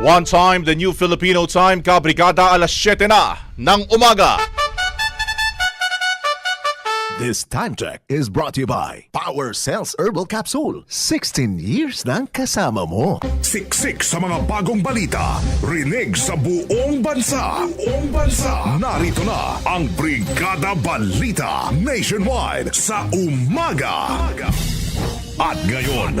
One time, the new Filipino time, kabrigada alas 7 na ng umaga. This time check is brought to you by Power Cells Herbal Capsule. 16 years ng kasama mo. Siksik sa mga bagong balita. Rinig sa buong bansa. Buong bansa. Narito na ang Brigada Balita Nationwide sa umaga. At ngayon,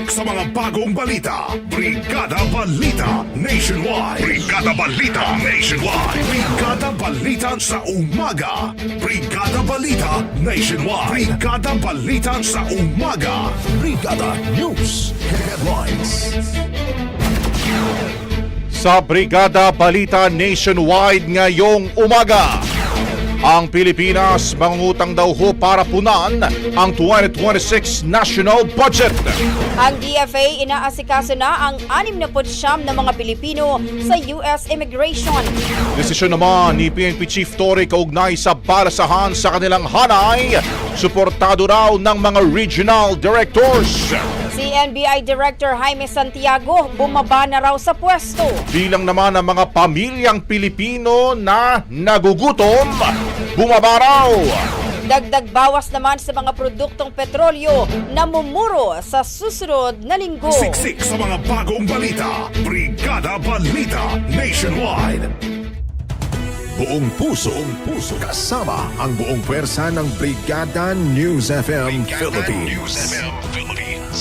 Siksik sa mga bagong balita. Brigada Balita Nationwide. Brigada Balita Nationwide. Brigada Balita sa umaga. Brigada Balita Nationwide. Brigada Balita sa umaga. Brigada News Headlines. Sa Brigada Balita Nationwide ngayong umaga. Ang Pilipinas mangungutang daw ho para punan ang 2026 national budget. Ang DFA inaasikaso na ang 69 na mga Pilipino sa US immigration. Desisyon naman ni PNP Chief Tory kaugnay sa balasahan sa kanilang hanay, suportado raw ng mga regional directors. Si NBI Director Jaime Santiago bumaba na raw sa pwesto. Bilang naman ng mga pamilyang Pilipino na nagugutom, bumaba raw. Dagdag bawas naman sa mga produktong petrolyo na mumuro sa susunod na linggo. Siksik sa mga bagong balita. Brigada Balita Nationwide. Buong puso, buong puso kasama ang buong pwersa ng Brigada News FM Philippines.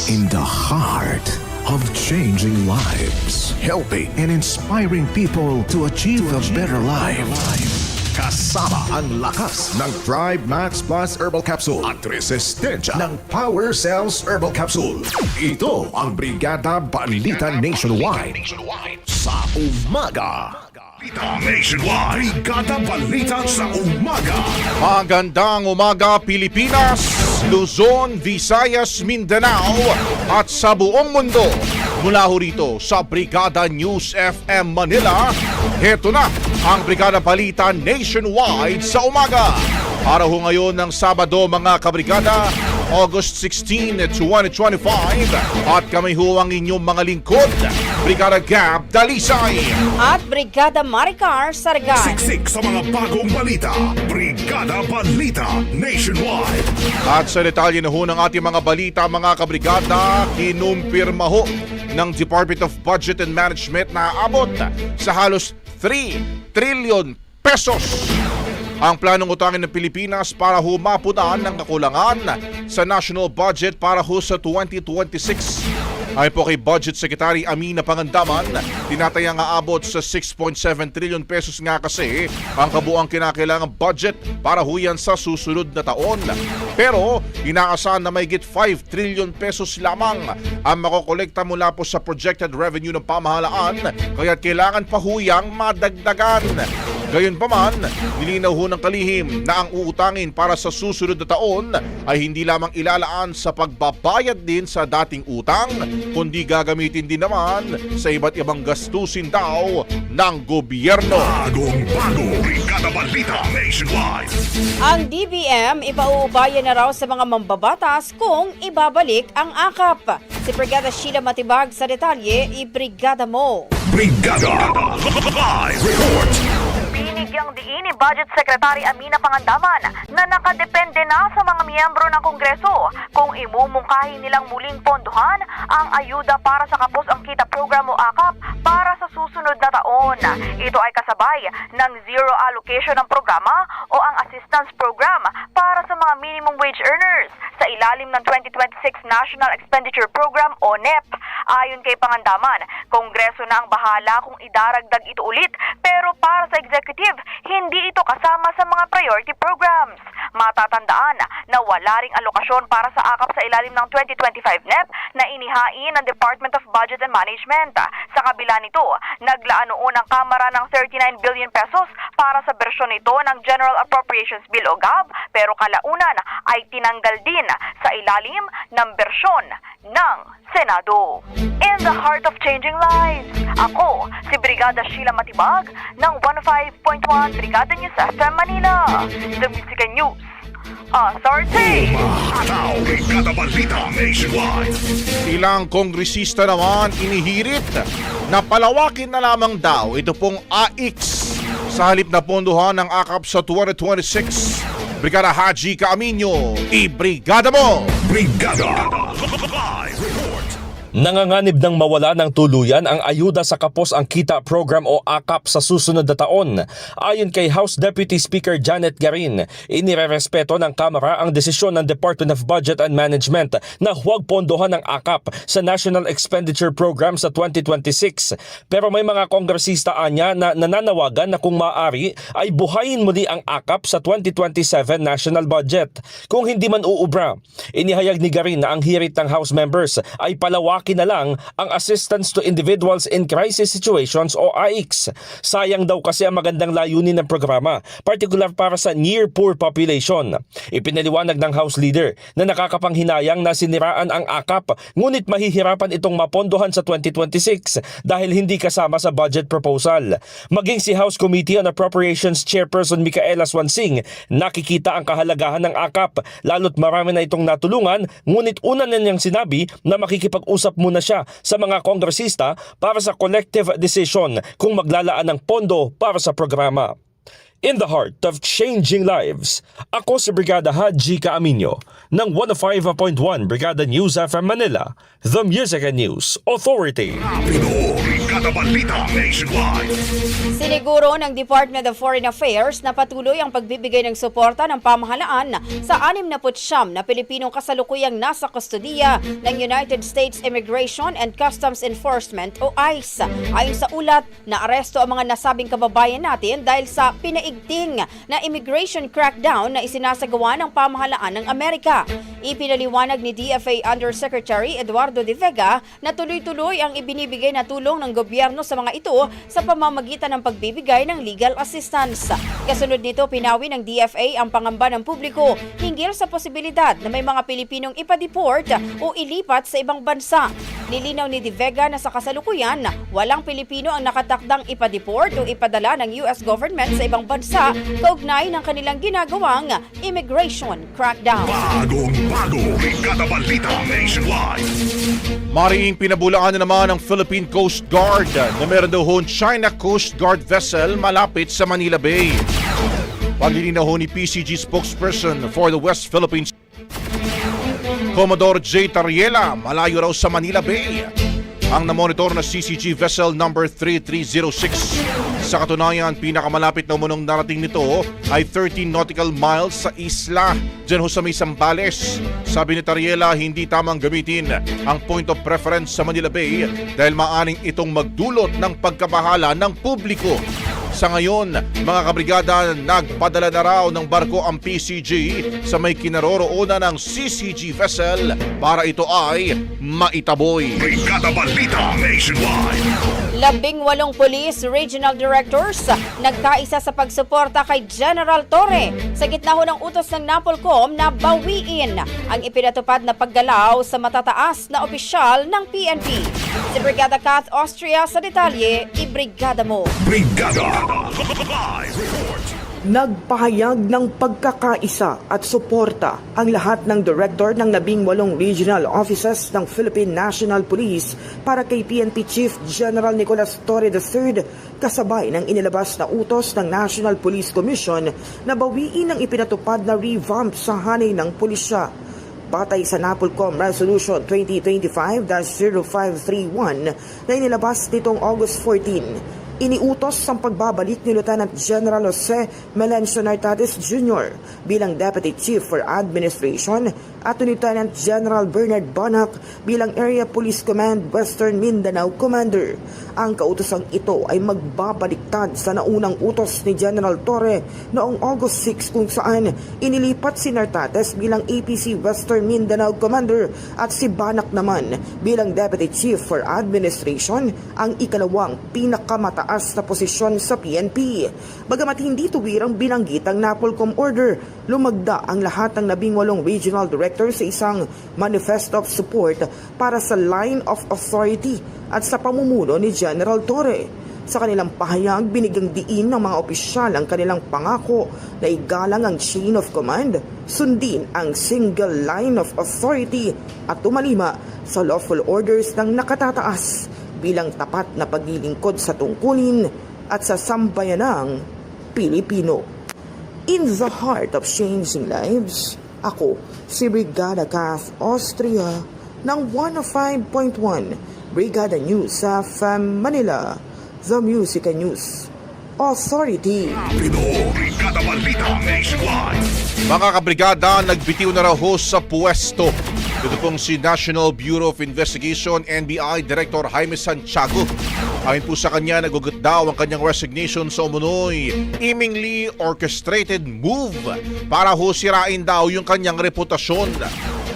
In the heart of changing lives, helping and inspiring people to achieve a better life. Kasama ang lakas ng Thrive Max Plus Herbal Capsule at resistensya ng Power Cells Herbal Capsule. Ito ang Brigada Balita Nationwide sa umaga. Nationwide. Brigada Balita sa umaga. Magandang umaga Pilipinas, Luzon, Visayas, Mindanao at sa buong mundo. Mula ho rito sa Brigada News FM Manila, heto na ang Brigada Balita Nationwide sa umaga. Para ho ngayon ng Sabado mga kabrigada, August 16, 2025 at kami ho ang inyong mga lingkod, Brigada Gab Dalisay. At Brigada Maricar Sargan. Siksik sa mga bagong balita. Brigada Balita Nationwide. At sa detalye na ho ng ating mga balita mga kabrigada, kinumpirma ho ng Department of Budget and Management na abot sa halos 3 trillion pesos ang planong utangin ng Pilipinas para humapunan ng kakulangan sa national budget para ho sa 2026. Ay po kay Budget Secretary Amina Pangandaman, tinatayang aabot sa 6.7 trillion pesos nga kasi ang kabuang kinakailangang budget para huyan sa susunod na taon. Pero inaasahan na may git 5 trillion pesos lamang ang makokolekta mula po sa projected revenue ng pamahalaan kaya kailangan pa huyang madagdagan. Gayon pa man, nilinaw ho ng kalihim na ang uutangin para sa susunod na taon ay hindi lamang ilalaan sa pagbabayad din sa dating utang, kundi gagamitin din naman sa iba't ibang gastusin daw ng gobyerno. Bagong bago, Brigada Balita Nationwide. Ang DBM ipauubayan na raw sa mga mambabatas kung ibabalik ang akap. Si Brigada Sheila Matibag sa detalye, i-brigada mo. Brigada Live Report. Binigyang diin ni Budget Secretary Amina Pangandaman na nakadepende na sa mga miyembro ng Kongreso kung imumungkahi nilang muling pondohan ang ayuda para sa Kapos ang Kita Program o AKAP para sa susunod na taon. Ito ay kasabay ng zero allocation ng programa o ang assistance program para sa mga minimum wage earners sa ilalim ng 2026 National Expenditure Program o NEP. Ayon kay Pangandaman, Kongreso na ang bahala kung idaragdag ito ulit pero para sa executive, hindi ito kasama sa mga priority programs. Matatandaan na wala ring alokasyon para sa akap sa ilalim ng 2025 NEP na inihain ng Department of Budget and Management. Sa kabila nito, naglaan noon ang Kamara ng 39 billion pesos para sa bersyon nito ng General Appropriations Bill o GAB pero kalaunan ay tinanggal din sa ilalim ng bersyon ng Senado. In the heart of changing lives, ako si Brigada Sheila Matibag ng 105.1 Brigada News FM Manila. The Music and News Authority. Ataw, Brigada Balita Nationwide. Ilang kongresista naman inihirit na palawakin na lamang daw ito pong AX sa halip na pondohan ng akap sa 2026. Brigada Haji Kaaminyo, i-brigada mo! Brigada Live. Nanganganib ng mawala ng tuluyan ang ayuda sa Kapos ang Kita Program o AKAP sa susunod na taon. Ayon kay House Deputy Speaker Janet Garin, inirerespeto ng Kamara ang desisyon ng Department of Budget and Management na huwag pondohan ng AKAP sa National Expenditure Program sa 2026. Pero may mga kongresista anya na nananawagan na kung maaari ay buhayin muli ang AKAP sa 2027 national budget. Kung hindi man uubra, inihayag ni Garin na ang hirit ng House members ay palawakin na lang ang Assistance to Individuals in Crisis Situations o AICS. Sayang daw kasi ang magandang layunin ng programa, particular para sa near poor population. Ipinaliwanag ng House Leader na nakakapanghinayang na siniraan ang AKAP ngunit mahihirapan itong mapondohan sa 2026 dahil hindi kasama sa budget proposal. Maging si House Committee on Appropriations Chairperson Micaela Swansing nakikita ang kahalagahan ng AKAP lalo't marami na itong natulungan ngunit una na niyang sinabi na makikipag-usap muna siya sa mga kongresista para sa collective decision kung maglalaan ng pondo para sa programa. In the heart of changing lives, ako si Brigada Haji Kaaminyo ng 105.1 Brigada News FM Manila, the Music and News Authority. Pinoy, Brigada Balita Nationwide. Siniguro ng Department of Foreign Affairs na patuloy ang pagbibigay ng suporta ng pamahalaan sa 69 na Pilipinong kasalukuyang nasa kustodiya ng United States Immigration and Customs Enforcement o ICE. Ayon sa ulat, naaresto ang mga nasabing kababayan natin dahil sa pinaigting na immigration crackdown na isinasagawa ng pamahalaan ng Amerika. Ipinaliwanag ni DFA Undersecretary Eduardo De Vega na tuloy-tuloy ang ibinibigay na tulong ng gobyerno sa mga ito sa pamamagitan ng pagbibigay ng legal assistance. Kasunod nito, pinawi ng DFA ang pangamba ng publiko hinggil sa posibilidad na may mga Pilipinong ipadeport o ilipat sa ibang bansa. Nilinaw ni De Vega na sa kasalukuyan, walang Pilipino ang nakatakdang ipadeport o ipadala ng US government sa ibang bansa kaugnay ng kanilang ginagawang immigration crackdown. Bagong bago, Brigada Balita Nationwide. Mariing pinabulaan na naman ng Philippine Coast Guard na meron daw hong China Coast Guard vessel malapit sa Manila Bay. Paglilinaw ni PCG spokesperson for the West Philippines, Commodore J. Tariela, malayo raw sa Manila Bay. ang namonitor na CCG vessel number 3306. Sa katunayan, pinakamalapit na umunong narating nito ay 13 nautical miles sa isla, dyan sa may Sambales. Sabi ni Tariela, hindi tamang gamitin ang point of preference sa Manila Bay dahil maaning itong magdulot ng pagkabahala ng publiko. Sa ngayon, mga kabrigada, nagpadala na raw ng barko ang PCG sa may kinaroroonan ng CCG vessel para ito ay maitaboy. Brigada Balita Nationwide. Labing walong police regional directors nagkaisa sa pagsuporta kay General Torre sa gitna ho ng utos ng Napolcom na bawiin ang ipinatupad na paggalaw sa matataas na opisyal ng PNP. Si Brigada Kath Austria sa detalye, ibrigada mo. Brigada Live Report. Nagpahayag ng pagkakaisa at suporta ang lahat ng director ng labing walong regional offices ng Philippine National Police para kay PNP Chief General Nicolas Torre III kasabay ng inilabas na utos ng National Police Commission na bawiin ang ipinatupad na revamp sa hanay ng pulisya. Batay sa NAPOLCOM Resolution 2025-0531 na inilabas nitong August 14, iniutos ang pagbabalik ni Lieutenant General Jose Melencio Nartates Jr. bilang Deputy Chief for Administration at Lieutenant General Bernard Bonac bilang Area Police Command Western Mindanao Commander. Ang kautosang ito ay magbabaliktad sa naunang utos ni General Torre noong August 6 kung saan inilipat si Nartates bilang APC Western Mindanao Commander at si Banak naman bilang Deputy Chief for Administration ang ikalawang pinakamataas na posisyon sa PNP. Bagamat hindi tuwirang binanggit ang NAPOLCOM order, lumagda ang lahat ng labing walong regional directors sa isang manifesto of support para sa line of authority at sa pamumuno ni General Torre. Sa kanilang pahayag, binigyang diin ng mga opisyal ang kanilang pangako na igalang ang chain of command, sundin ang single line of authority at tumalima sa lawful orders ng nakatataas bilang tapat na paglilingkod sa tungkulin at sa sambayanang Pilipino. In the heart of changing lives, ako si Brigada Kath Austria ng 105.1 Brigada News sa FM Manila, The Music and News Authority. Mga kabrigada, nagbitiw na raw sa puwesto. Ito pong si National Bureau of Investigation NBI Director Jaime Santiago. Ayon po sa kanya, nagugot daw ang kanyang resignation sa umunoy imingly orchestrated move para ho sirain daw yung kanyang reputasyon.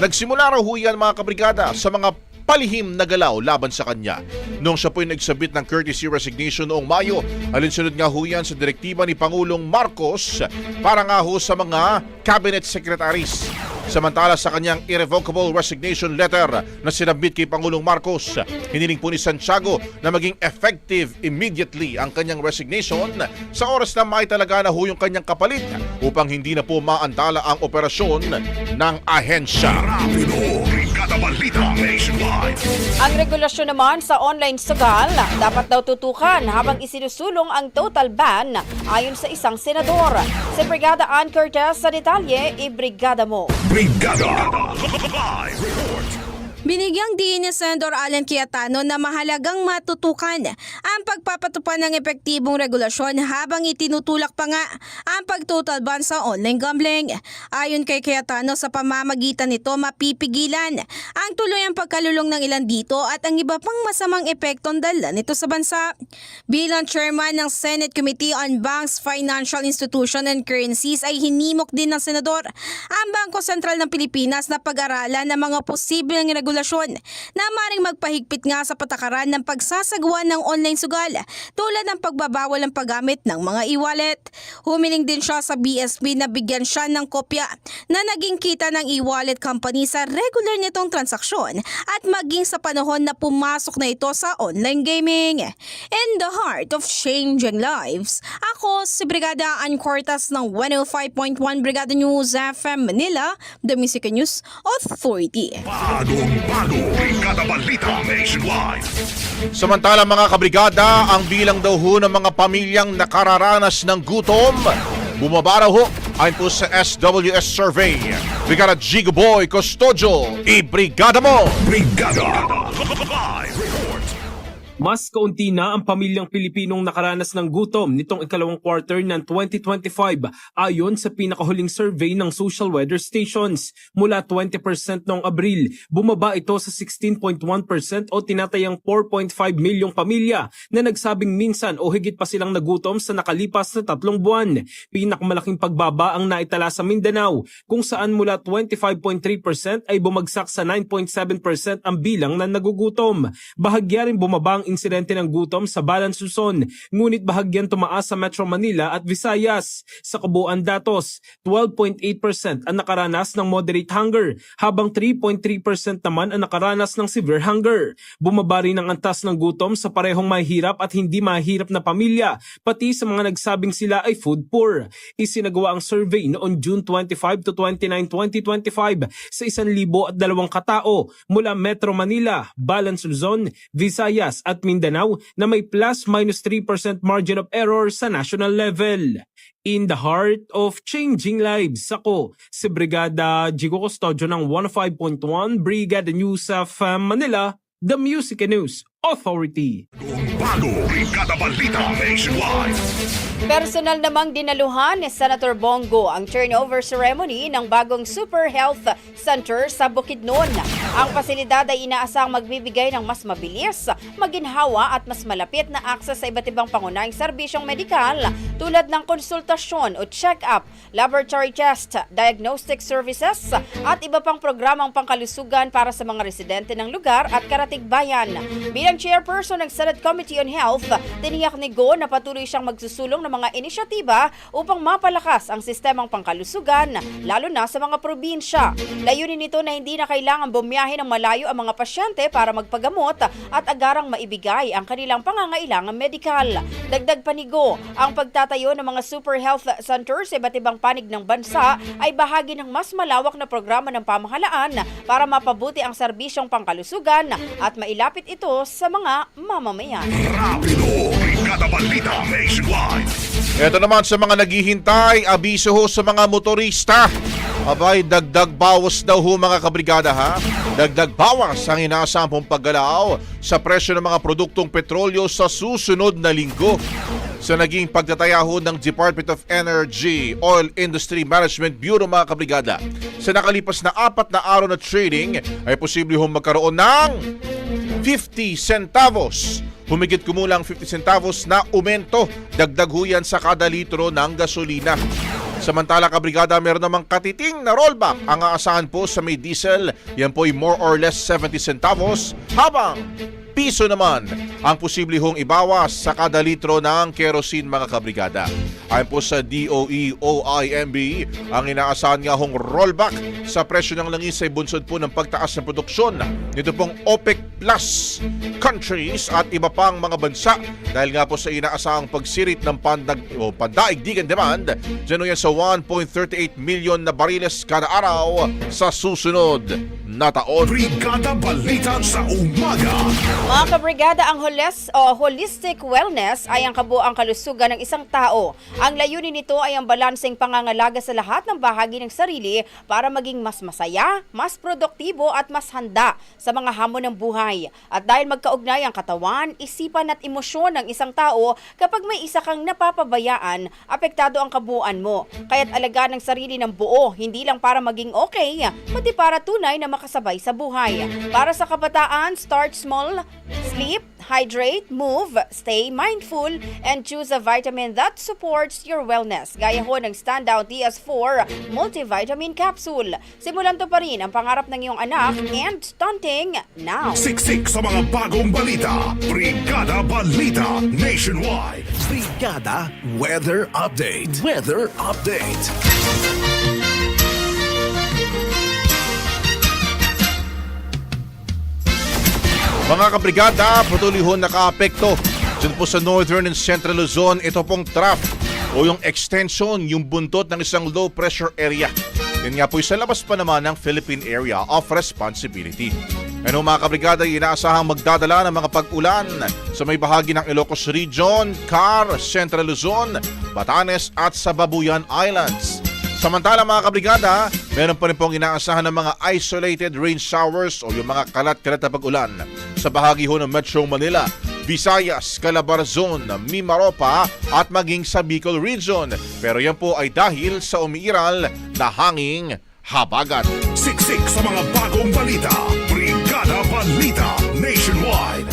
Nagsimula raw ho mga kabrigada sa mga palihim na galaw laban sa kanya. Noong siya po'y nagsabit ng courtesy resignation noong Mayo, alinsunod nga ho yan sa direktiba ni Pangulong Marcos para nga ho sa mga cabinet secretaries. Samantala sa kanyang irrevocable resignation letter na sinabit kay Pangulong Marcos, hiniling po ni Santiago na maging effective immediately ang kanyang resignation sa oras na may talaga na ho yung kanyang kapalit upang hindi na po maantala ang operasyon ng ahensya. Pino. Brigada Balita Nationwide. Ang regulasyon naman sa online sugal dapat daw tutukan habang isinusulong ang total ban ayon sa isang senador. Si Brigada Ann Cortez sa detalye, ibrigada mo. Brigada Live Report. Binigyang diin ni Senador Alan Cayetano na mahalagang matutukan ang pagpapatupad ng epektibong regulasyon habang itinutulak pa nga ang pagtotal ban sa online gambling. Ayon kay Cayetano sa pamamagitan nito mapipigilan ang tuluyang pagkalulong ng ilan dito at ang iba pang masamang epektong dala nito sa bansa. Bilang chairman ng Senate Committee on Banks, Financial Institution and Currencies ay hinimok din ng senador ang Bangko Sentral ng Pilipinas na pag-aralan ng mga posibleng regulasyon na maring magpahigpit nga sa patakaran ng pagsasagawa ng online sugal tulad ng pagbabawal ng paggamit ng mga e-wallet. Humiling din siya sa BSP na bigyan siya ng kopya na naging kita ng e-wallet company sa regular nitong transaksyon at maging sa panahon na pumasok na ito sa online gaming. In the heart of changing lives, ako si Brigada Ann Cortas ng 105.1 Brigada News FM Manila, The Music News Authority. Bagong bago. Brigada Balita Nationwide. Samantala mga kabrigada, ang bilang daw ho ng mga pamilyang nakararanas ng gutom, bumaba raw ho ayon po sa SWS survey. Brigada Jigo Boy Custodio, ibrigada mo! Brigada Live. Mas kaunti na ang pamilyang Pilipinong nakaranas ng gutom nitong ikalawang quarter ng 2025 ayon sa pinakahuling survey ng social weather stations. Mula 20% noong Abril, bumaba ito sa 16.1% o tinatayang 4.5 milyong pamilya na nagsabing minsan o higit pa silang nagutom sa nakalipas na tatlong buwan. Pinakamalaking pagbaba ang naitala sa Mindanao kung saan mula 25.3% ay bumagsak sa 9.7% ang bilang na nagugutom. Bahagya rin bumaba ang insidente ng gutom sa Balan Luzon, ngunit bahagyan tumaas sa Metro Manila at Visayas. Sa kabuuan datos, 12.8% ang nakaranas ng moderate hunger, habang 3.3% naman ang nakaranas ng severe hunger. Bumaba rin ang antas ng gutom sa parehong mahirap at hindi mahirap na pamilya, pati sa mga nagsabing sila ay food poor. Isinagawa ang survey noong June 25 to 29, 2025 sa 1,000 at dalawang katao mula Metro Manila, Balance Luzon, Visayas at Mindanao na may plus-minus 3% margin of error sa national level. In the heart of changing lives, ako si Brigada Jigo Custodio ng 105.1 Brigada News of Manila, the Music and News Authority. Bago, Brigada Balita Nationwide. Personal namang dinaluhan ni Senator Bongo ang turnover ceremony ng bagong Super Health Center sa Bukidnon. Ang pasilidad ay inaasang magbibigay ng mas mabilis, maginhawa at mas malapit na akses sa iba't ibang pangunahing serbisyong medikal tulad ng konsultasyon o check-up, laboratory test, diagnostic services at iba pang programang pangkalusugan para sa mga residente ng lugar at karatig bayan. Bilang chairperson ng Senate Committee on Health, tiniyak ni Go na patuloy siyang magsusulong ng mga inisyatiba upang mapalakas ang sistemang pangkalusugan, lalo na sa mga probinsya. Layunin nito na hindi na kailangan bumiyahe ng malayo ang mga pasyente para magpagamot at agarang maibigay ang kanilang pangangailangang medikal. Dagdag panigo, ang pagtatayo ng mga super health centers sa iba't ibang panig ng bansa ay bahagi ng mas malawak na programa ng pamahalaan para mapabuti ang serbisyong pangkalusugan at mailapit ito sa mga mamamayan. Rapido, Brigada Balita Nationwide. Ito naman sa mga naghihintay, abiso ho sa mga motorista. Abay, dagdag bawas daw ho mga kabrigada ha. Dagdag bawas ang inaasahang paggalaw sa presyo ng mga produktong petrolyo sa susunod na linggo. Sa naging pagtataya ho ng Department of Energy Oil Industry Management Bureau mga kabrigada. Sa nakalipas na apat na araw na trading ay posible ho magkaroon ng 50 centavos. Humigit kumulang 50 centavos na umento. Dagdag ho yan sa kada litro ng gasolina. Samantala kabrigada meron namang katiting na rollback ang aasahan po sa may diesel. Yan po ay more or less 70 centavos. Habang piso naman ang posible ibawas sa kada litro ng kerosene mga kabrigada. Ayon po sa DOE OIMB, ang inaasahan nga hong rollback sa presyo ng langis ay bunsod po ng pagtaas ng produksyon nito pong OPEC Plus countries at iba pang mga bansa dahil nga po sa inaasahang pagsirit ng pandag, o pandaigdigan demand dyan yan sa 1.38 million na bariles kada araw sa susunod na taon. Brigada Balita sa Umaga. Mga kabrigada, ang holis, o holistic wellness ay ang kabuang kalusugan ng isang tao. Ang layunin nito ay ang balanseng pangangalaga sa lahat ng bahagi ng sarili para maging mas masaya, mas produktibo at mas handa sa mga hamon ng buhay. At dahil magkaugnay ang katawan, isipan at emosyon ng isang tao, kapag may isa kang napapabayaan, apektado ang kabuuan mo. Kaya't alagaan ng sarili ng buo, hindi lang para maging okay, pati para tunay na makasabay sa buhay. Para sa kabataan, start small, sleep, hydrate, move, stay mindful, and choose a vitamin that supports your wellness. Gaya ho ng Standout DS4 Multivitamin Capsule. Simulan to pa rin ang pangarap ng iyong anak and stunting now. Siksik sa mga bagong balita. Brigada Balita Nationwide. Brigada Weather Update. Weather Update. Mga kabrigada, patuloy ho nakaapekto. Diyan po sa Northern and Central Luzon, ito pong trough o yung extension, yung buntot ng isang low pressure area. Yan nga po sa labas pa naman ng Philippine Area of Responsibility. Ano mga kabrigada, inaasahang magdadala ng mga pag-ulan sa may bahagi ng Ilocos Region, Car, Central Luzon, Batanes at sa Babuyan Islands. Samantala mga kabrigada, meron pa rin pong inaasahan ng mga isolated rain showers o yung mga kalat-kalat na pag-ulan sa bahagi ho ng Metro Manila, Visayas, Calabarzon, Mimaropa at maging sa Bicol Region. Pero yan po ay dahil sa umiiral na hanging habagat. Siksik sa mga bagong balita. Brigada Balita Nationwide.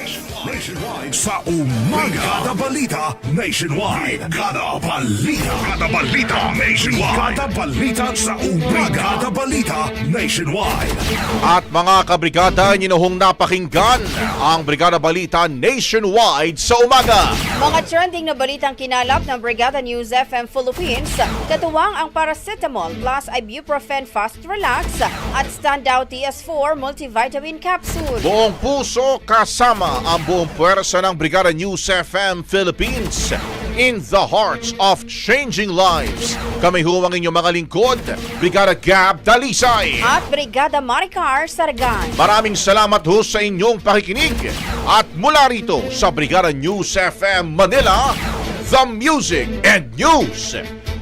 Nationwide sa umaga. Brigada Balita Nationwide. Brigada Balita. Brigada Balita Nationwide. Brigada Balita sa umaga. Brigada Balita Nationwide. At mga kabrigada, ninuhong napakinggan ang Brigada Balita Nationwide sa umaga. Mga trending na balitang kinalap ng Brigada News FM Philippines, katuwang ang paracetamol plus ibuprofen fast relax at standout TS4 multivitamin capsule. Buong puso kasama ang buong puwersa ng Brigada News FM Philippines in the hearts of changing lives. Kami ho ang inyong mga lingkod, Brigada Gab Dalisay. At Brigada Maricar Saragan. Maraming salamat ho sa inyong pakikinig. At mula rito sa Brigada News FM Manila, The Music and News